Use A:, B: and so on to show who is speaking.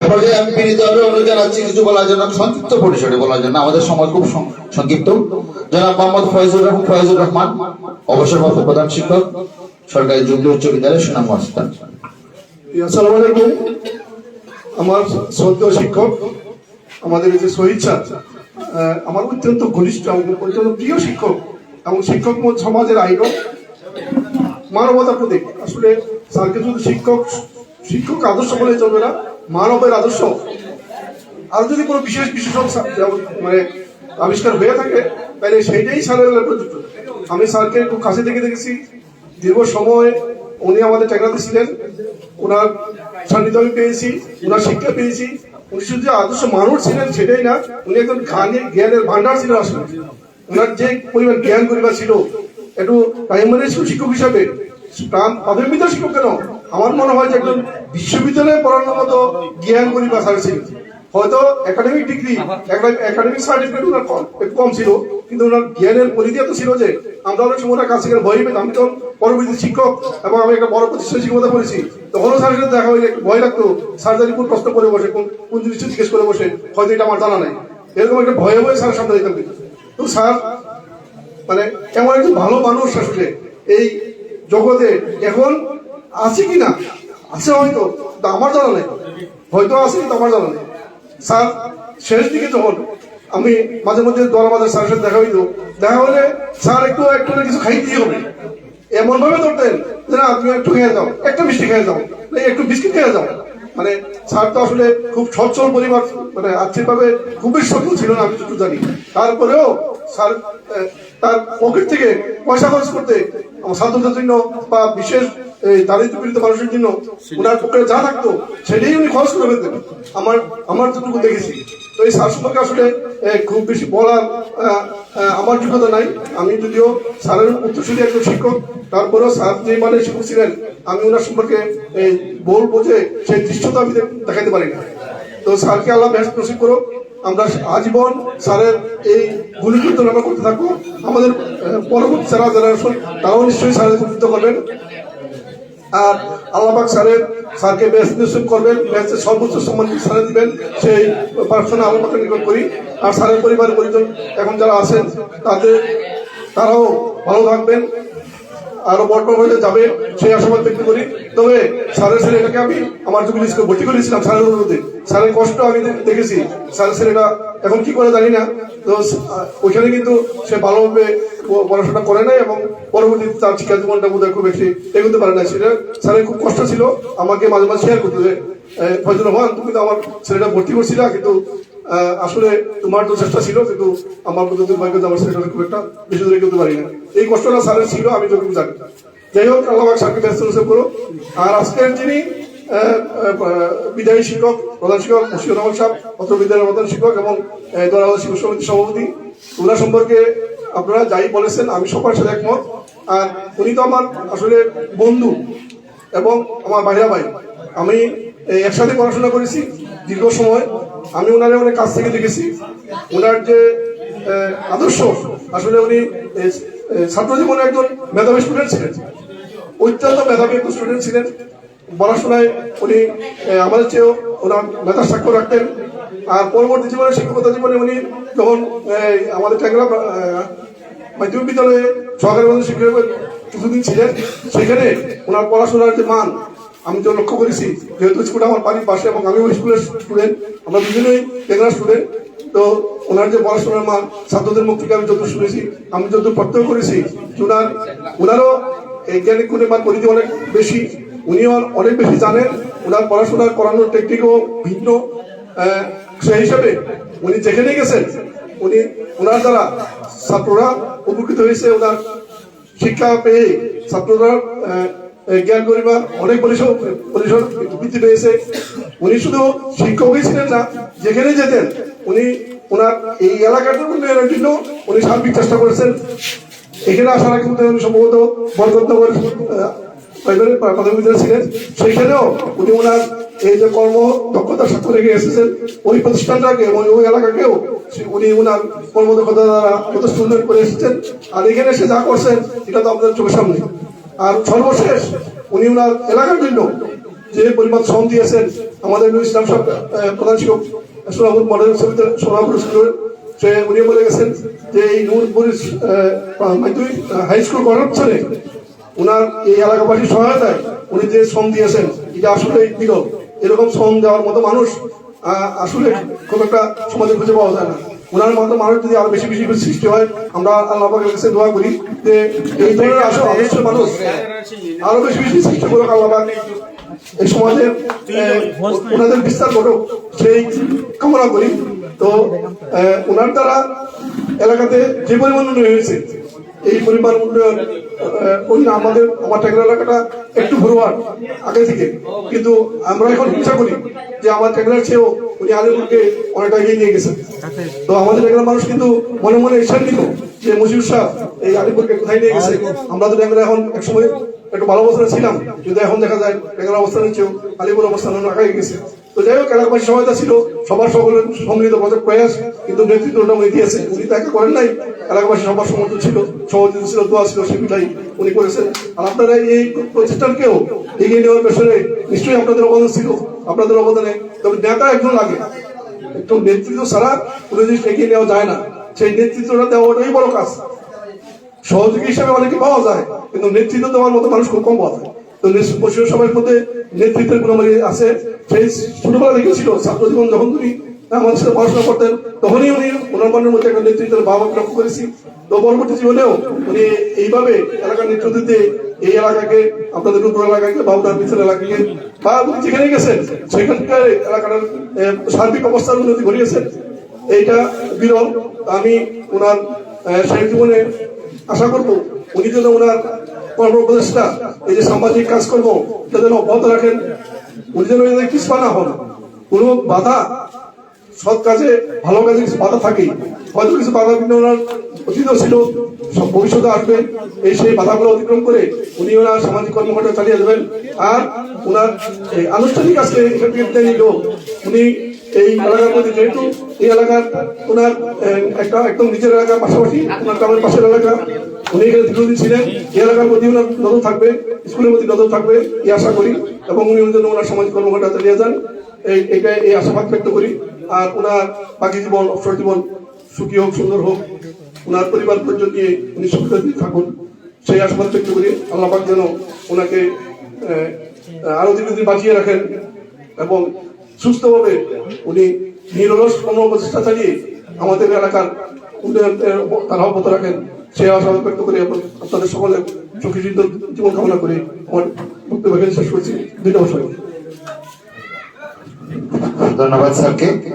A: পর্যায়ে আমি বিনীতভাবে অনুরোধ জানাচ্ছি, কিছু বলার জন্য, সংক্ষিপ্ত পরিসরে বলার জন্য। আমাদের সময় খুব সংক্ষিপ্ত। জনাব মোহাম্মদ ফয়জুর রহমান ফয়জুর রহমান অবসরপ্রাপ্ত প্রধান শিক্ষক, সরকারি যুক্ত উচ্চ বিদ্যালয় সুনাম মহাস্থান
B: আসসালামু আলাইকুম। আমার শ্রদ্ধেয় শিক্ষক, আমাদের যে শহীদ স্যার আমার অত্যন্ত ঘনিষ্ঠ অত্যন্ত প্রিয় শিক্ষক এবং শিক্ষক সমাজের আইডল মানবতা প্রতীক। আসলে স্যারকে শুধু শিক্ষক শিক্ষক আদর্শ বলে চলবে না মানবের আদর্শ। আর যদি কোনো বিশেষ যেমন মানে আবিষ্কার হয়ে থাকে, তাহলে সেইটাই স্যারের প্রযুক্ত। আমি স্যারকে খুব কাছে থেকে দেখেছি। দীর্ঘ সময় উনি আমাদের টেকনাতে ছিলেন। ওনার সান্নিধ্য আমি পেয়েছি, ওনার শিক্ষা পেয়েছি। উনি শুধু যে আদর্শ মানুষ ছিলেন সেটাই না, উনি একজন জ্ঞানের জ্ঞানের ভান্ডার ছিলেন আসলে। ওনার যে পরিমাণ জ্ঞান পরিমাণ ছিল, একটু প্রাইমারি স্কুল শিক্ষক হিসাবে, প্রাণ প্রাথমিক শিক্ষক কেন? আমার মনে হয় যে একজন বিশ্ববিদ্যালয়ে পড়ানোর মতো জ্ঞান পরিমাণ স্যার ছিল। হয়তো একাডেমিক ডিগ্রি একাডেমিক সার্টিফিকেট ওনার কম ছিল, কিন্তু ওনার জ্ঞানের পরিধি এত ছিল যে আমরা অনেক সময় কাছ থেকে ভয় পেতাম। আমি তখন পরবর্তী শিক্ষক এবং আমি একটা বড় প্রতিষ্ঠান শিক্ষকতা করেছি। তখনও স্যারের সাথে দেখা হইলে ভয় লাগতো, স্যার জানি কোন প্রশ্ন করে বসে, কোন কোন জিনিসটা জিজ্ঞেস করে বসে, হয়তো এটা আমার জানা নাই। এরকম একটা ভয়ে ভয়ে স্যারের সামনে দিতাম কিন্তু। তো স্যার মানে এমন একজন ভালো মানুষ আসলে এই জগতে। এখন আছে কি না আছে হয়তো আমার জানা নেই। হয়তো আছে কিন্তু আমার জানা নেই। স্যার, শেষ দিকে যখন আমি মাঝে মধ্যে দোয়ার মাঝে স্যারের সাথে দেখা হইতো, দেখা হলে স্যার একটু একটু কিছু খাই দিয়ে হবে। এমন ভাবে ধরতেন যে, না, তুমি একটু খেয়ে যাও, একটা মিষ্টি খেয়ে যাও একটু বিস্কিট খেয়ে যাও। মানে স্যার তো আসলে খুব সচ্ছল পরিবার মানে আর্থিকভাবে খুবই সচ্ছল ছিল না আমি যতটুকু জানি। তারপরেও স্যার তার পকেট থেকে পয়সা খরচ করতে ছাত্রদের জন্য বা বিশেষ এই দারিদ্র পীড়িত মানুষের জন্য ওনার পকেটে যা থাকতো, সেটাই উনি খরচ করে ফেলতেন। আমার আমার যতটুকু দেখেছি। তো এই স্যার সম্পর্কে আসলে খুব বেশি বলার আমার যোগ্যতা নাই। আমি যদিও স্যারের উত্তরসূরি একজন শিক্ষক, তারপরেও স্যার যে মানে শিক্ষক ছিলেন, আমি ওনার সম্পর্কে বলব যে সেই দৃশ্যটা আমি দেখ- দেখাতে পারি না। তো স্যারকে আল্লাহ বেশ নসিব করো আমরা আজীবন স্যারের এই গুণকীর্ত আমরা করতে থাকব। আমাদের পরবর্তী যারা জেনারেশন তারাও নিশ্চয়ই স্যারের গুণকীর্ত করবেন। আর আল্লাহবাক স্যারের, স্যারকে বেশ নিশ্চয় করবেন বেস্টের সর্বোচ্চ সম্মান স্যারে দিবেন। সেই প্রার্থনা আল্লাহবাকের নিকট করি। আর স্যারের পরিবার পরিজন এখন যারা আছেন, তাদের, তারাও ভালো থাকবেন। আরও বর্তমান হয়ে যাবে, সেই আশাবাদ ব্যক্ত করি। তবে স্যারের ছেলেটাকে আমি আমার যুগল স্কুলে ভর্তি করেছিলাম স্যারের অনুরোধে। স্যারের কষ্ট আমি দেখেছি। স্যারের ছেলেটা এখন কি করে জানি না। তো ওইখানে কিন্তু সে ভালোভাবে পড়াশোনা করে নাই এবং পরবর্তী তার শিক্ষা জীবনটা বোধহয় খুব বেশি এগোতে পারে না সেটা স্যারের খুব কষ্ট ছিল। আমাকে মাঝে মাঝে শেয়ার করতে যে ফজল রহমান, তুমি তো আমার ছেলেটা ভর্তি করছিলা, কিন্তু আসলে তোমার তো চেষ্টা ছিল, কিন্তু আমার দুর্ভাগ্য আমার ছেলেটা খুব একটা বেশি দূরে এগোতে পারি না এই কষ্টটা স্যারের ছিল, আমি যতটুকু জানি। যাই হোক, আল্লাহ স্যারকে ব্যস্ত করো আর আজকের যিনি বিদায়ী শিক্ষক, প্রধান শিক্ষক মুশিউর রহমান সাহেব অত্র বিদ্যালয়ের প্রধান শিক্ষক এবং দোয়াল শিক্ষক সমিতির সভাপতি ওনার সম্পর্কে আপনারা যাই বলেছেন, আমি সবার সাথে একমত। আর উনি তো আমার আসলে বন্ধু এবং আমার বাইরা ভাই। আমি একসাথে পড়াশোনা করেছি দীর্ঘ সময়। আমি ওনারে অনেক কাছ থেকে দেখেছি। ওনার যে আদর্শ, আসলে উনি ছাত্র জীবনে একজন মেধাবী স্টুডেন্ট ছিলেন। অত্যন্ত মেধাবী স্টুডেন্ট ছিলেন। পড়াশোনায় উনি আমাদের চেয়েও ওনার মেধার স্বাক্ষর রাখতেন। আর পরবর্তী জীবনে, শিক্ষকতা জীবনে উনি যখন আমাদের ট্যাংরা মাধ্যমিক বিদ্যালয়ে সরকারি শিক্ষক কিছুদিন ছিলেন, সেখানে ওনার পড়াশোনার যে মান, আমি তো লক্ষ্য করেছি, যেহেতু স্কুলটা আমার বাড়ির পাশে এবং আমি ওই স্কুলের স্টুডেন্ট আমরা দুজনেই টেকনার স্টুডেন্ট তো ওনার যে পড়াশোনার মান, ছাত্রদের মুখ থেকে আমি যত শুনেছি, আমি যত প্রত্যয় করেছি ওনার, ওনারও এই জ্ঞানিক গুণের মান পরিধি অনেক বেশি, উনিও অনেক বেশি জানেন ওনার পড়াশোনা করানোর টেকনিকও ভিন্ন। সেই হিসাবে উনি যেখানে গেছেন, উনি ওনার দ্বারা ছাত্ররা উপকৃত হয়েছে ওনার শিক্ষা পেয়ে ছাত্ররা জ্ঞান পরিমাণ অনেক বৃদ্ধি পেয়েছে। উনি শুধু শিক্ষকই ছিলেন না যেখানে যেতেন, উনি ওনার এই এলাকাটার উন্নয়নের জন্য উনি সার্বিক চেষ্টা করেছেন। এখানে আসার আগে সম্ভবত বিদ্যালয় ছিলেন। সেখানেও উনি ওনার এই যে কর্ম দক্ষতার সাথে রেখে এসেছেন। ওই প্রতিষ্ঠানটাকে এবং ওই এলাকাকেও উনি ওনার কর্মদক্ষতা দ্বারা যথেষ্ট উন্নয়ন করে এসেছেন। আর এখানে এসে যা করছেন এটা তো আমাদের চোখের সামনে। আর সর্বশেষ উনি ওনার এলাকার জন্য যে পরিমাণ শ্রম দিয়েছেন আমাদের ইসলাম আহ, প্রধান শিক্ষক সোনাপুর মডেল সোনাপুর স্কুলের সে উনি বলে গেছেন যে এই নূরপুর মাধ্যমিক হাই স্কুল করার পিছনে ওনার এই এলাকাবাসীর সহায়তায় উনি যে শ্রম দিয়েছেন এটা আসলে বিরল। এরকম শ্রম দেওয়ার মতো মানুষ আসলে খুব একটা সমাজে খুঁজে পাওয়া যায় না। ওনার মতো মানুষ যদি আরও বেশি বেশি করে সৃষ্টি হয় আমরা আল্লাহ কাছে দোয়া করি যে এই ধরনের আসলে আদর্শ মানুষ আরও বেশি বেশি সৃষ্টি করুক আল্লাহ এই সমাজের ওনাদের বিস্তার ঘটুক সেই কামনা করি। তো ওনার দ্বারা এলাকাতে যে পরিমাণ উন্নয়ন হয়েছে, এই পরিমাণ উন্নয়ন ওই আমাদের, আমার টেকরা এলাকাটা একটু ঘুরোয়ার আগে থেকে। কিন্তু আমরা এখন ইচ্ছা করি যে আমার টেকরার চেয়েও উনি আলিপুরকে অনেকটা এগিয়ে নিয়ে গেছেন। তো আমাদের টেকরার মানুষ কিন্তু মনে মনে ঈর্ষান্বিত যে মুজিব শাহ এই আলিপুরকে কোথায় নিয়ে গেছে। আমরা তো টেকরা এখন একসময় একটু ভালো অবস্থানে ছিলাম, কিন্তু এখন দেখা যায় টেকরার অবস্থানের চেয়েও আলিপুর অবস্থান আগে গেছে। তো যাই হোক এলাকাবাসী সহায়তা ছিল। সবার সকলের সম্মিলিত প্রজেক্ট প্রয়াস, কিন্তু নেতৃত্বটা উনি দিয়েছে। উনি তো একা করেন নাই। এলাকাবাসী সবার সমর্থন ছিল। সহযোগিতা ছিল, দোয়া ছিল সেগুলাই উনি করেছেন। আর আপনারা এই প্রতিষ্ঠানকেও এগিয়ে নেওয়ার পেছনে নিশ্চয়ই আপনাদের অবদান ছিল। আপনাদের অবদানে তবে নেতা একজন লাগে। একটু নেতৃত্ব ছাড়া কোনো জিনিস এগিয়ে নেওয়া যায় না। সেই নেতৃত্বটা দেওয়াটাই বড় কাজ। সহযোগী হিসাবে অনেকে পাওয়া যায়, কিন্তু নেতৃত্ব দেওয়ার মতো মানুষ খুব কম পাওয়া যায়। তো পশ্চিম সবার মধ্যে নেতৃত্বের গুণ আছে? সেই ছোটবেলা থেকে ছাত্র জীবন যখন তুমি আমাদের সাথে পড়াশোনা করতেন তখনই উনি ওনার মনের মধ্যে একটা নেতৃত্বের ভাব লক্ষ্য করেছি। তো পরবর্তী জীবনেও উনি এইভাবে এলাকার নেতৃত্ব দিতে এই এলাকাকে, আপনাদের উপর এলাকাকে বাবুটার পিছনে এলাকাকে, বা যেখানে গেছেন, সেখানকার এলাকার সার্বিক অবস্থার উন্নতি ঘটিয়েছেন। এইটা বিরল। আমি ওনার সেই জীবনে আশা করব উনি যেন ওনার কর্ম প্রচেষ্টা এই যে সামাজিক কাজকর্ম এটা যেন অব্যাহত রাখেন। উনি যেন পিছপা না হন। কোনো বাধা সৎ কাজে, ভালো কাজে কিছু বাধা থাকেই। হয়তো কিছু বাধা কিন্তু ওনার অতীত ছিল, সব ভবিষ্যতে আসবে। এই সেই বাধাগুলো অতিক্রম করে উনি ওনার সামাজিক কর্মকাণ্ড চালিয়ে যাবেন আর ওনার এই আনুষ্ঠানিক আজকে এখান থেকে উনি এই এলাকার মধ্যে যেহেতু এই এলাকার ওনার একটা একদম নিজের এলাকার পাশাপাশি, ওনার গ্রামের পাশের এলাকা। উনি এখানে দীর্ঘদিন ছিলেন। এই এলাকার প্রতি ওনার নজর থাকবে, স্কুলের প্রতি নজর থাকবে, এই আশা করি। এবং উনি জন্য ওনার সামাজিক কর্মকাণ্ড চালিয়ে যান। এই এটা এই আশাবাদ ব্যক্ত করি। আর ওনার বাকি জীবন অবসর জীবন সুখী হোক, সুন্দর হোক, ওনার পরিবার পরিজন নিয়ে উনি সুখে থাকুন। সেই আশাবাদ ব্যক্ত করি। আল্লাহ পাক যেন ওনাকে আরও দীর্ঘদিন বাঁচিয়ে রাখেন এবং সুস্থভাবে উনি নিরলস কর্ম প্রচেষ্টা চালিয়ে আমাদের এলাকার উন্নয়ন তারা অব্যাহত রাখেন। সেই আশা ব্যক্ত করে আপনাদের সকলে সুখী জীবন কামনা করে আমার বক্তব্য শেষ করছি। দুইটা বছর
A: ধন্যবাদ স্যারকে।